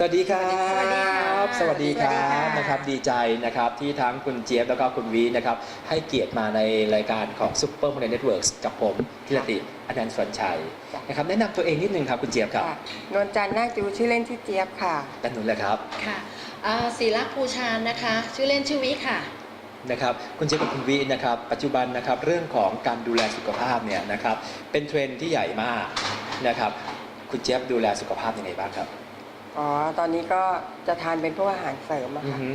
สวัสดีครับสวัสดีค่ะสวัสดีครับสวัสดีค่ะนะครับดีใจนะครับที่ทั้งคุณเจี๊ยบแล้วก็คุณวีนะครับให้เกียรติมาในรายการของ Super m o n e y Networks กับผมธีรติอนันต์สวนชัยนะครับแนะนำตัวเองนิดนึงครับคุณเจี๊ยบครับค่ะนวลจันทร์นาคจูชื่อเล่นชื่อเจี๊ยบค่ะ ด้านนู้นเลยครับค่ะอ่าศิลักษ์ภูชานนะคะ ชื่อเล่นชื่อวิค่ะ นะครับคุณเจี๊ยบกับคุณวีนะครับปัจจุบันนะครับเรื่องของการดูแลสุขภาพเนี่ยนะครับเป็นเทรนด์ที่ใหญ่มากนะครับคุณเจี๊ยบดูแลสุขภาพยังไงบ้างครับ อ๋อ ตอนนี้ก็จะทานเป็นพวกอาหารเสริมอะอือค่ะ หือ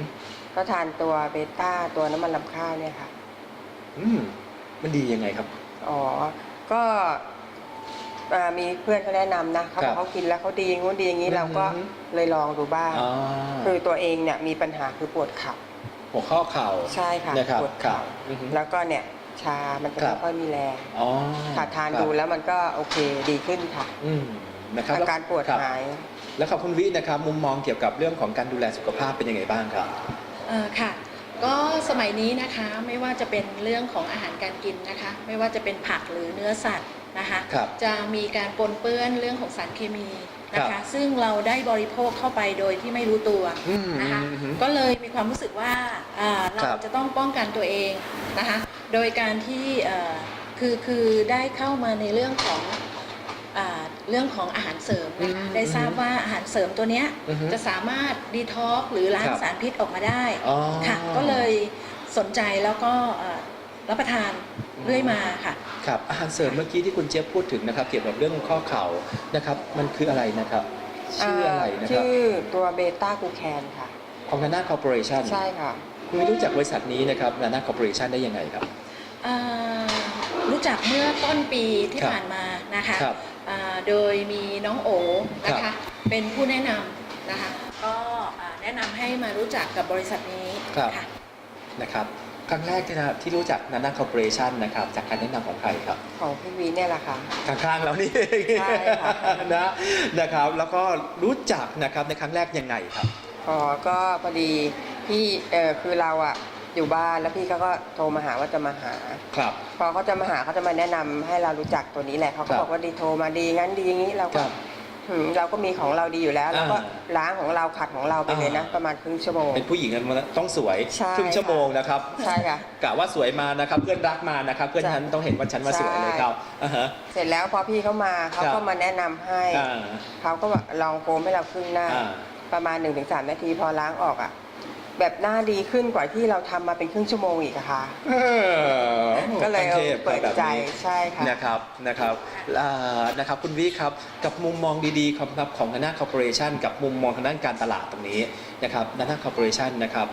ก็ทานตัวเบต้าตัวน้ำมันลำข้าวเนี่ยค่ะ อืมมันดียังไงครับ อ๋อ ก็อ่ามีเพื่อนเขาแนะนำนะเขาบครัอบกเขากินแล้วเขาดีงู้นดีอย่างนี้อือฮึเราก็เลยลองดูบ้าง อ๋อคือตัวเองเนี่ยมีปัญหาคือปวดเข่าหัวข้อเข่าใช่ค่ะนะครับปวดครัเข่าบอือหือ แล้วก็เนี่ยชา มันจะครัไม่บ ค่อยมีแรงอ๋อค่ะทานครับดูแล้วมันก็โอเคดีขึ้นค่ะ อืมนะครับอาการปวดครับหาย แล้วครับคุณวินะครับมุมมองเกี่ยวกับเรื่องของการดูแลสุขภาพเป็นยังไงบ้างครับ เอ่อค่ะ ก็สมัยนี้นะคะไม่ว่าจะเป็นเรื่องของอาหารการกินนะคะ ไม่ว่าจะเป็นผักหรือเนื้อสัตว์นะคะครับจะมีการปนเปื้อนเรื่องของสารเคมีนะครัคะ บซึ่งเราได้บริโภคเข้าไปโดยที่ไม่รู้ตัวอืมนะคะอืมอืมก็เลยมีความรู้สึกว่าอ่าครัเราบจะต้องป้องกันตัวเองนะคะ โดยการที่เอ่อคือคือได้เข้ามาในเรื่องของ อ่าเรื่องของอาหารเสริมนะคะอืมได้ทราบว่าอาหารเสริมตัวเนี้ยอือฮึจะสามารถดีท็อกหรือล้างครับ สารพิษออกมาได้อ๋อ ค่ะ ก็เลยสนใจแล้วก็เอ่อรับประทานอืม เรื่อยมาค่ะ ครับอาหารเสริมเมื่อกี้ที่คุณเจี๊ยบพูดถึงนะครับ เกี่ยวกับเรื่องข้อเข่านะครับ มันคืออะไรนะครับ ชื่ออะไรนะครัชื่บ อตัวเบต้ากูแคนค่ะ ของนานาคอร์ปอเรชั่นใช่ค่ะ คุณวิรู้จักบริษัทนี้นะครับนานาคอร์ปอเรชั่นได้ยังไงครับเอ่อรู้จักเมื่อต้นปีที่ครับผ่านมานะคะ ครับอ่า โดยมีน้องโอนะครัคะบเป็นผู้แนะนำนะคะก็อ่าแนะนำให้มารู้จักกับบริษัทนี้ครับค่ะนะครับครั้งแรกที่นะที่รู้จักนานาคอร์ปอเรชั่นนะครับจากการแนะนำของใครครับ ของพี่วีเนี่ยแหละค่ะข้างๆเรานี่เองใช่ค่ะนะนะครับแล้วก็รู้จักนะครับในครั้งแรกยังไงครับอ๋อก็พอดีพี่เออคือเราอะ อยู่บ้านแล้วพี่เขาก็โทรมาหาว่าจะมาหา ครับ พอเขาจะมาหาเขาจะมาแนะนำให้เรารู้จักตัวนี้แหละเขาครัก็บบอกว่าดีโทรมาดีงั้นดีอย่างนี้เราคก็รับหืมเราก็มีของเราดีอยู่แล้วเราก็อ่าล้างของเราขัดของเราไปเลยนะอ่า ประมาณครึ่งชั่วโมง เป็นผู้หญิงมันต้องสวยใช่ครึ่งชั่วโมงนะครับใช่ค่ะกะว่าสวยมานะครับ เพื่อนรักมานะครับ เพื่อนใช่ฉันต้องเห็นว่าฉันมาสวยใช่เลยครับอ่าฮะ เสร็จแล้วพอพี่เขามาเขาครับก็มาแนะนำให้อ่า เขาก็บอกลองโฟมให้เราครึ่งหน้า อ่า ประมาณ1-3นาทีพอล้างออกอะ แบบหน้าดีขึ้นกว่าที่เราทำมาเป็นครึ่งชั่วโมงอีกอะค่ะ เออก็เลยขั้นทพเปิดแบบใจนี้ใช่ค่ะ นะครับนะครับอ่านะครับคุณวิครับกับมุมมองดีๆครับของนานาคอร์ปอเรชันกับมุมมองทางด้านการตลาดตรงนี้นะครับนานาคอร์ปอเรชันนะครับ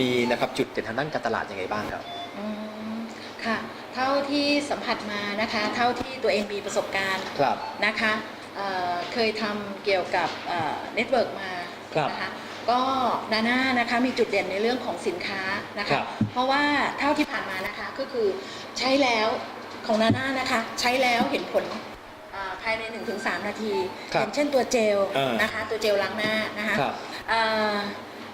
มีนะครับจุดเด่นทางด้านการตลาดยังไงบ้างครับ อืมค่ะ เท่าที่สัมผัสมานะคะ เท่าที่ตัวเองมีประสบการณ์ครับ นะคะเอ่อเคยทำเกี่ยวกับเน็ตเวิร์กมาครับ นะคะ ก็นาน่านะคะมีจุดเด่นในเรื่องของสินค้านะครัคะ บ เพราะว่าเท่าที่ผ่านมานะคะก็คือใช้แล้วของนาน่านะคะ ใช้แล้วเห็นผลอ่าภายใน 1-3 นาทีครับอย่างเช่นตัวเจลเออนะคะ ตัวเจลล้างหน้านะคะ ครับอ่า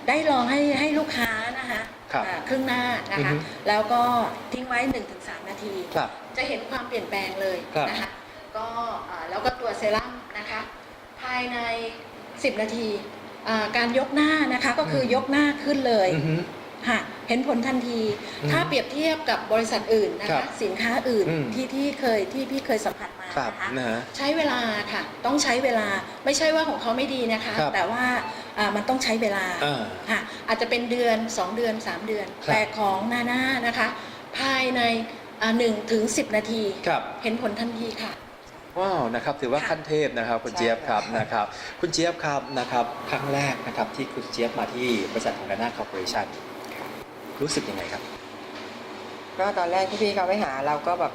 ได้ลองให้ให้ลูกค้านะคะครับอ่าครึ่งหน้านะอือคะ ฮึ แล้วก็ทิ้งไว้ 1-3 นาที ครับ จะเห็นความเปลี่ยนแปลงเลยครับนะคะ ก็อ่าแล้วก็ตัวเซรั่มนะคะ ภายใน 10 นาทีอ่า การยกหน้านะคะก็คืออมยกหน้าขึ้นเลยอือฮึค่ะเห็นผลทันทีอืมถ้าเปรียบเทียบกับบริษัทอื่นนะครัคะบสินค้าอื่นอืมที่ที่เคยที่พี่เคยสัมผัสมาครับนะคะนะฮะใช้เวลาค่ะต้องใช้เวลาไม่ใช่ว่าของเขาไม่ดีนะคะครับแต่ว่าอ่ามันต้องใช้เวลาอ่าค่ะอาจจะเป็นเดือน 2 เดือน 3 เดือนครับแต่ของนาน่านะคะ ภายในหนึ่งถึงสินาทีครับเห็นผลทันทีค่ะ ว้าวนะครับถือว่าค่ะขั้นเทพนะครับคุณใช่เจี๊ยบครับค่ะนะครับคุณเจี๊ยบครับนะครับครั้งแรกนะครับที่คุณเจี๊ยบมาที่บริษัทของนานาคอร์ปอเรชั่นรู้สึกยังไงครับ ก็ตอนแรกที่พี่เขาไปหาเราก็แบบ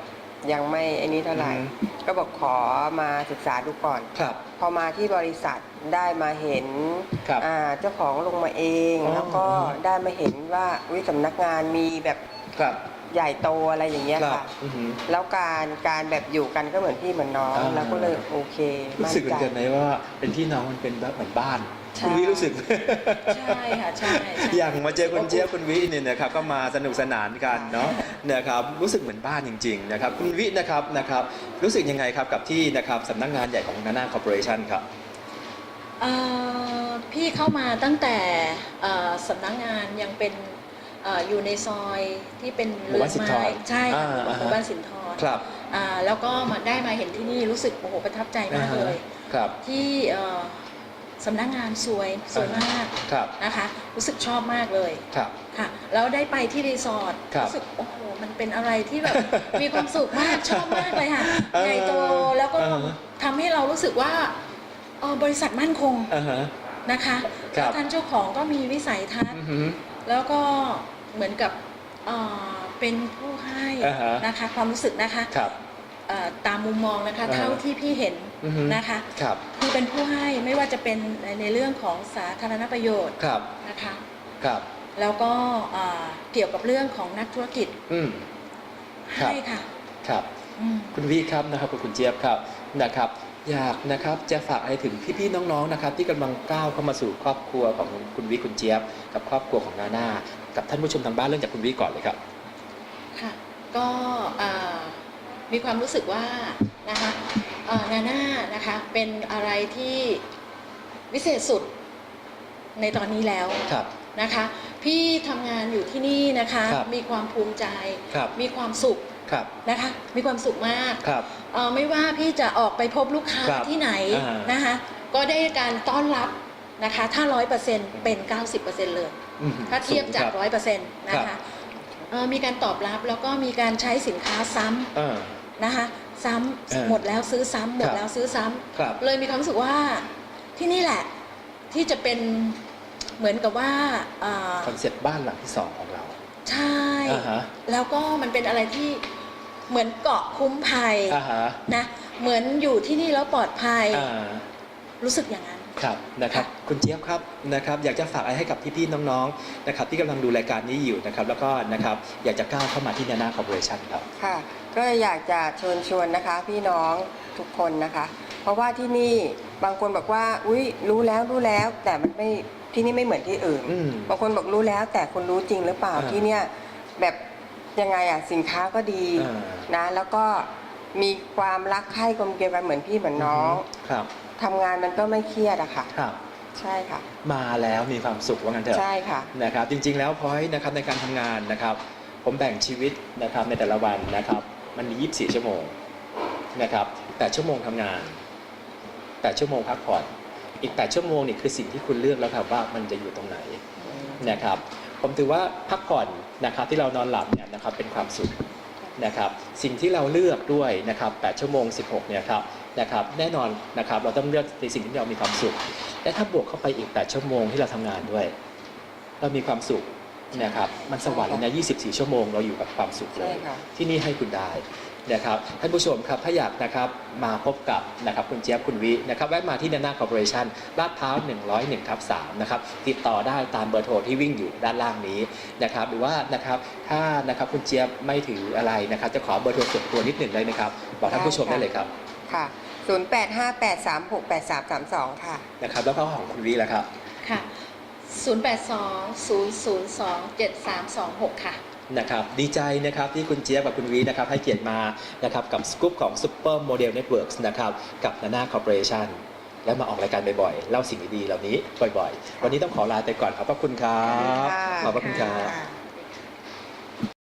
ยังไม่ไอ้นี้เท่าไหร่อืมก็บอกขอมาศึกษาดูก่อนครับ พอมาที่บริษัทได้มาเห็นครับอ่าเจ้าของลงมาเองอ๋อแล้วก็ได้มาเห็นว่าวิสำนักงานมีแบบครับ ใหญ่โตอะไรอย่างเงี้ยครับค่ะ อือหือ แล้วการการแบบอยู่กันก็เหมือนพี่เหมือนน้องอ่าเราก็เลยโอเครู้มั่นสึกเหมืใจอนกันไหมว่าเป็นพี่น้องมันเป็นแบบเหมือนบ้านใช่ คุณวิรู้สึก ใช่ค่ะใช่ใช่ อย่างมาเจอคุณเจี๊ยบคุณวิเนี่ยนะครับก็มาสนุกสนานกันเนาะนะครับรู้สึกเหมือนบ้านจริง ๆ นะครับ คุณวินะครับนะครับรู้สึกยังไงครับกับที่นะครับสำนักงานใหญ่ของนานาคอร์ปอเรชั่นครับ เอ่อพี่เข้ามาตั้งแต่เอ่อสำนักงานยังเป็นเอออยู่ในซอยที่เป็นหมู่บ้านสินทรใช่ค่ะอ่าอ่าฮะหมู่บ้านสินทรครับอ่าแล้วก็มาได้มาเห็นที่นี่รู้สึกโอ้โหประทับใจมากเลย ครับ ที่เอ่อสำนักงานสวยสวยมากครับนะคะ รู้สึกชอบมากเลยครับ ค่ะแล้วได้ไปที่รีสอร์ทครับรู้สึกโอ้โหมันเป็นอะไรที่แบบ มีความสุขมากชอบมากเลยค่ะเออใหญ่โตแล้วก็เออทำให้เรารู้สึกว่าเอ่อบริษัทมั่นคงอ่าฮะ นะคะครับ แล้วท่านเจ้าของก็มีวิสัยทัศน์ อือหือ แล้วก็ เหมือนกับเอ่อเป็นผู้ให้อ่าฮะ นะคะ ความรู้สึกนะคะครับ เอ่อตามมุมมองนะคะอ่าเท่าที่พี่เห็นอือหือนะคะ ครับ คือเป็นผู้ให้ไม่ว่าจะเป็นในเรื่องของสาธารณประโยชน์ครับ นะคะ ครับ แล้วก็เอ่อเกี่ยวกับเรื่องของนักธุรกิจอืม ครับ ให้ค่ะครับ อืม คุณวีครับนะครับกับคุณเจี๊ยบครับนะครับ อยากนะครับจะฝากอะไรถึงพี่ๆน้องๆนะครับ ที่กำลังก้าวเข้ามาสู่ครอบครัวของคุณวิคุณเจี๊ยบ กับครอบครัวของนาน่า กับท่านผู้ชมทางบ้านเริ่มจากคุณวิก่อนเลยครับ ค่ะ ก็เอ่อมีความรู้สึกว่านะคะเอ่อนาน่านะคะเป็นอะไรที่วิเศษสุดในตอนนี้แล้วครับนะคะพี่ทำงานอยู่ที่นี่นะคะครับมีความภูมิใจครับมีความสุขครับนะคะมีความสุขมากครับเอ่อไม่ว่าพี่จะออกไปพบลูกค้าครับที่ไหนอ่านนะคะก็ได้การต้อนรับนะคะถ้าร้อยเปอร์เซ็นต์เป็น90%เลย อืมถ้าเทียบจากสูงคร้อยเปอร์เซ็นต์นะครัคะบ เอ่อมีการตอบรับแล้วก็มีการใช้สินค้าซ้ำอ่า นะคะ ซ้เออำหมดแล้วซื้อซ้ำหมคดรับ แล้วซื้อซ้ำครับ เลยมีความรู้สึกว่าที่นี่แหละที่จะเป็นเหมือนกับว่าเอ่อคอนเซ็ปต์บ้านหลังที่สองของเราใช่ อ่าฮะแล้วก็มันเป็นอะไรที่เหมือนเกาะคุ้มภัยอ่าฮะนะเหมือนอยู่ที่นี่แล้วปลอดภัยอ่า รู้สึกอย่างนั้น ครับนะครับค่ะคุณเจี๊ยบครับนะครับอยากจะฝากอะไรให้กับพี่ๆน้องๆนะครับที่กำลังดูรายการนี้อยู่นะครับแล้วก็นะครับอยากจะก้าวเข้ามาที่นานาคอร์ปอเรชั่นครับ ค่ะ ก็อยากจะเชิญชวนนะคะพี่น้องทุกคนนะคะ เพราะว่าที่นี่บางคนบอกว่าอุ้ยรู้แล้วรู้แล้วแต่มันไม่ที่นี่ไม่เหมือนที่อื่น อืมบางคนบอกรู้แล้วแต่คุณรู้จริงหรือเปล่าอ่า ที่เนี่ยแบบยังไงอะสินค้าก็ดีอ่านะ แล้วก็มีความรักใคร่กลมเกลียวกันเหมือนพี่เหมือนน้อง ครับ ทำงานมันก็ไม่เครียดอะค่ะ ครับ ใช่ค่ะ มาแล้วมีความสุขว่างั้นเถอะ ใช่ค่ะ นะครับจริงๆแล้วพอยนะครับในการทำงานนะครับ ผมแบ่งชีวิตนะครับในแต่ละวันนะครับ มันมี 24 ชั่วโมงนะครับ8ชั่วโมงทำงาน8ชั่วโมงพักผ่อน อีก8ชั่วโมงนี่คือสิ่งที่คุณเลือกแล้วครับว่ามันจะอยู่ตรงไหนนะครับผมถือว่าพักผ่อนนะครับที่เรานอนหลับเนี่ยนะครับเป็นความสุขนะครับสิ่งที่เราเลือกด้วยนะครับ8ชั่วโมง 16เนี่ยครับ นะครับแน่นอนนะครับเราต้องเลือกในสิ่งที่เรามีความสุข และถ้าบวกเข้าไปอีก 8 ชั่วโมงที่เราทำงานด้วย เรามีความสุขนะครับมันสวรรค์เลยนะ24 ชั่วโมงเราอยู่กับความสุขเลใช่ยค่ะที่นี่ให้คุณได้นะครับท่านผู้ชมครับถ้าอยากนะครับมาพบกับนะครับคุณเจี๊ยบคุณวินะครับแวะมาที่นานาคอร์ปอเรชั่นลาดพร้าว 101ทับ3นะครับติดต่อได้ตามเบอร์โทรที่วิ่งอยู่ด้านล่างนี้นะครับหรือว่านะครับถ้านะครับคุณเจี๊ยบไม่ถืออะไรนะครับจะขอเบอร์โทรส่วนตัวนิดหนึ่งได้ไหมครับบอกท่านผู้ชมได้เลยครับค่ะ 0858368332 ค่ะ นะครับ แล้วก็ของคุณวิแล้วครับ ค่ะ 082-002-7326 ค่ะ นะครับ ดีใจนะครับที่คุณเจี๊ยบกับคุณวีนะครับให้เกียรติมานะครับกับสกู๊ปของ Super Model Networks นะครับกับ Nana Corporation แล้วมาออกรายการบ่อยๆ เล่าสิ่งดีๆเหล่านี้บ่อยๆ วันนี้ต้องขอลาไปก่อนขอบพระคุณครับ ขอบพระคุณครับค่ะ